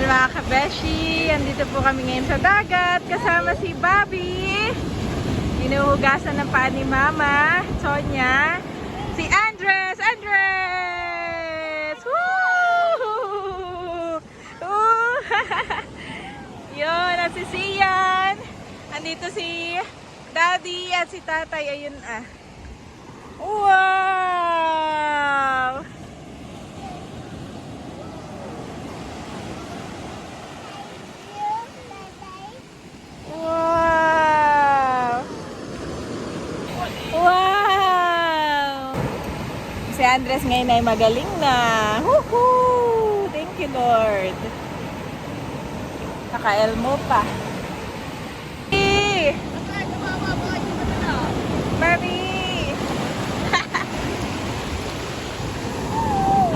Ayan mga kabeshi, andito po kami ngayon sa dagat kasama si Bobby. Hinuhugasan ng paa ni Mama, Sonia. Si Andres! Andres! Woo! Woo! Yun, at si Sian. Andito si Daddy at si Tatay. Ayun ah. Wow! Wow! Wow! Si Andres ngayon ay magaling na. Woohoo! Thank you, Lord. Naka-elmo pa. Barbie! Woo!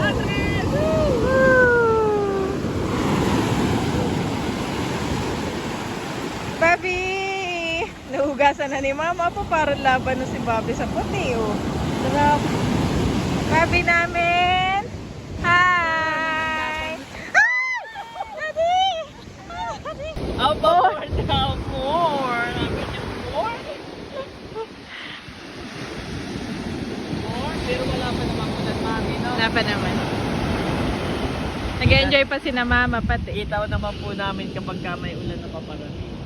Barbie! Nahugasan na ni Mama po para laban na si Bobby sa puti, oh. Sarap. Barbie namin! Hi! Hi! Daddy! Hi, Daddy! Now more? More? More? Pero wala pa namang ulan, mami, no? Wala pa naman. Nag-enjoy pa si na Mama pati. Itaw naman po namin kapag ka may ulan na paparating.